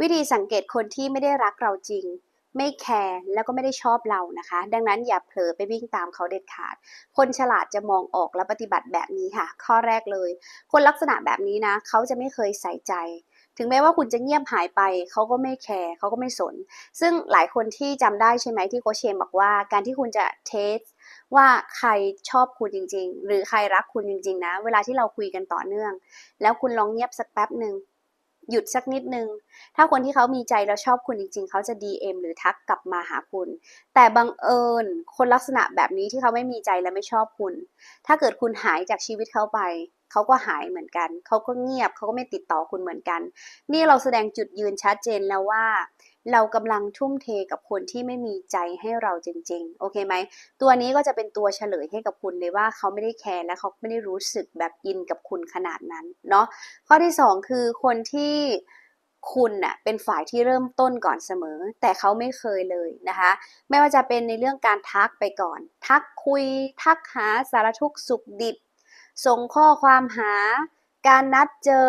วิธีสังเกตคนที่ไม่ได้รักเราจริง ไม่แคร์แล้วก็ไม่ได้ชอบเรานะคะ ดังนั้นอย่าเผลอไปวิ่งตามเขาเด็ดขาด คนฉลาดจะมองออกและปฏิบัติแบบนี้ค่ะ ข้อแรกเลย คนลักษณะแบบนี้นะ เขาจะไม่เคยใส่ใจถึงแม้ว่าคุณจะเงียบหายไปเขาก็ไม่แคร์เขาก็ไม่สน ซึ่งหลายคนที่จำได้ใช่ไหมที่โคเชมบอกว่า การที่คุณจะเทสว่าใครชอบคุณจริง ๆ หรือใครรักคุณจริง ๆ นะ เวลาที่เราคุยกันต่อเนื่อง แล้วคุณลองเงียบสักแป๊บหนึ่ง หยุดสักนิดนึง ถ้าคนที่เขามีใจแล้วชอบคุณจริง ๆ เขาจะ DM หรือทักกลับมาหาคุณ แต่บังเอิญคนลักษณะแบบนี้ที่เขาไม่มีใจและไม่ชอบคุณ ถ้าเกิดคุณหายจากชีวิตเขาไป เขาก็หายเหมือนกัน เขาก็เงียบเขาก็ไม่ติดต่อคุณเหมือนกัน นี่เราแสดงจุดยืนชัดเจนแล้วว่า เรากำลังทุ่มเทกับคนที่ไม่มีใจให้เราจริง ๆ โอเคไหม ตัวนี้ก็จะเป็นตัวเฉลยให้กับคุณเลยว่าเขาไม่ได้แคร์และเขาไม่ได้รู้สึกแบบอินกับคุณขนาดนั้นเนาะ ข้อที่สองคือคนที่คุณน่ะเป็นฝ่ายที่เริ่มต้นก่อนเสมอ แต่เขาไม่เคยเลยนะคะ ไม่ว่าจะเป็นในเรื่องการทักไปก่อน ทักคุย ทักหาสารทุกสุขดิบ ส่งข้อความหา การนัดเจอ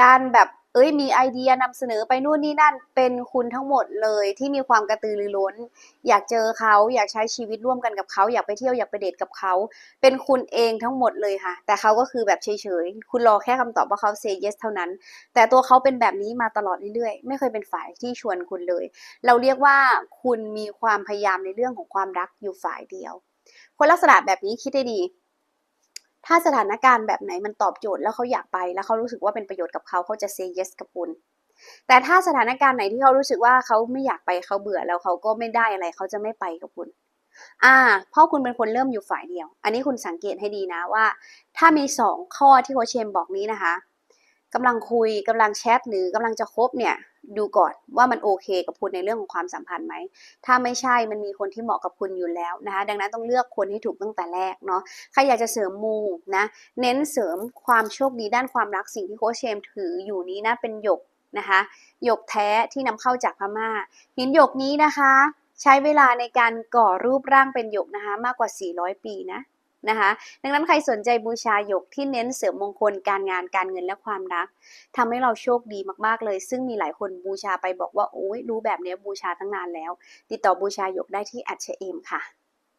การแบบเอ้ยมีไอเดียนำเสนอไปนู่นนี่นั่นเป็นคุณทั้งหมดเลยที่มีความกระตือรือร้น อยากเจอเขาอยากใช้ชีวิตร่วมกันกับเขาอยากไปเที่ยวอยากไปเดทกับเขา เป็นคุณเองทั้งหมดเลยค่ะ แต่เขาก็คือแบบเฉยๆคุณรอแค่คำตอบว่าเขา say yes เท่านั้น แต่ตัวเขาเป็นแบบนี้มาตลอดเรื่อยๆ ไม่เคยเป็นฝ่ายที่ชวนคุณเลย เราเรียกว่าคุณมีความพยายามในเรื่องของความรักอยู่ฝ่ายเดียว คนลักษณะแบบนี้คิดได้ดี ถ้าสถานการณ์แบบไหนมันตอบโจทย์แล้วเขาอยากไป แล้วเขารู้สึกว่าเป็นประโยชน์กับเขาเขาจะ say yes กับคุณ แต่ถ้าสถานการณ์ไหนที่เขารู้สึกว่าเขาไม่อยากไปเขาเบื่อแล้วเขาก็ไม่ได้อะไรเขาจะไม่ไปกับคุณอ่าเพราะคุณเป็นคนเริ่มอยู่ฝ่ายเดียว อันนี้คุณสังเกตให้ดีนะว่า ถ้ามีสองข้อที่โคเชมบอกนี้นะคะ กำลังคุยกำลังแชทหรือกำลังจะคบเนี่ยดูก่อนว่ามันโอเคกับคุณในเรื่องของความสัมพันธ์ไหม ถ้าไม่ใช่มันมีคนที่เหมาะกับคุณอยู่แล้วนะคะ ดังนั้นต้องเลือกคนให้ถูกตั้งแต่แรกเนาะ ใครอยากจะเสริมมูนะ เน้นเสริมความโชคดีด้านความรักสิ่งที่โคชเชมถืออยู่นี้นะเป็นหยกนะคะหยกแท้ที่นำเข้าจากพม่า หินหยกนี้นะคะ ใช้เวลาในการก่อรูปร่างเป็นหยกนะคะมากกว่า 400 ปีนะ นะคะ ดังนั้นใครสนใจบูชาหยกที่เน้นเสริมมงคลการงานการเงินและความรักทำให้เราโชคดีมากๆเลย ซึ่งมีหลายคนบูชาไปบอกว่าโอ้ยรู้แบบนี้บูชาตั้งนานแล้ว ติดต่อบูชาหยกได้ที่แอดเชเอมค่ะ